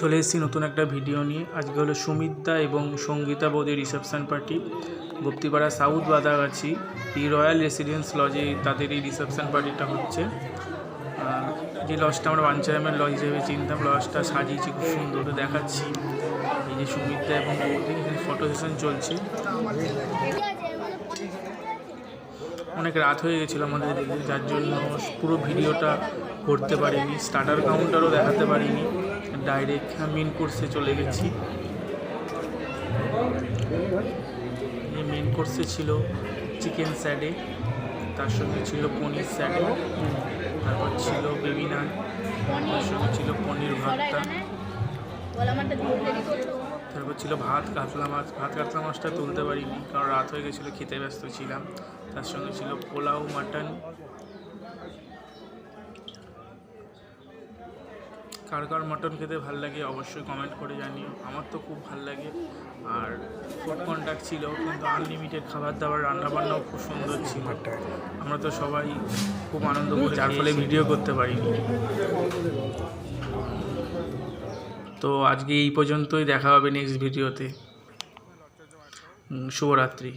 চলে এসেছি নতুন একটা ভিডিও নিয়ে। আজকে হলো সুমিতা এবং সঙ্গীতা বৌদির reception party. Guptipara south Badagachhi এই রয়্যাল রেসিডেন্স লজে তাদের এই রিসেপশন পার্টিটা হচ্ছে। যে লজটা আমরা বাঞ্চারামের লজ হিসেবে চিনতাম, লজটা সাজিয়েছি, খুব সুন্দর দেখাচ্ছি। এই যে সুমিতা এবং বৌদি, এখানে ফটো সেশন চলছে। অনেক রাত হয়ে গেছিল আমাদের এদিকে যার জন্য পুরো ভিডিওটা করতে পারিনি স্টার্টার কাউন্টারও দেখাতে পারিনি ডাইরেক্ট মেন কোর্সে চলে গেছি। মেন কোর্সে ছিল চিকেন স্যাডে তার সঙ্গে ছিল পনির স্যাডে তারপর ছিল বেবি নান তার সঙ্গে ছিল পনির ভর্তা। তারপর ছিল ভাত কাতলা মাছ। ভাত কাতলা মাছটা তুলতে পারিনি কারণ রাত হয়ে গেছিল খেতে ব্যস্ত ছিলাম। তার সঙ্গে ছিল পোলাও মাটন। কার কার মাটন খেতে ভালো লাগে অবশ্যই কমেন্ট করে জানিও। আমার তো খুব ভালো লাগে। আর ফুড কন্ট্যাক্ট ছিল কিন্তু আনলিমিটেড খাবার দাবার রান্নাবান্নাও খুব সুন্দর ছিল। আমরা তো সবাই খুব আনন্দ করি যার ফলে ভিডিও করতে পারিনি। তো আজকে এই পর্যন্তই দেখা হবে নেক্সট ভিডিওতে শুভরাত্রি।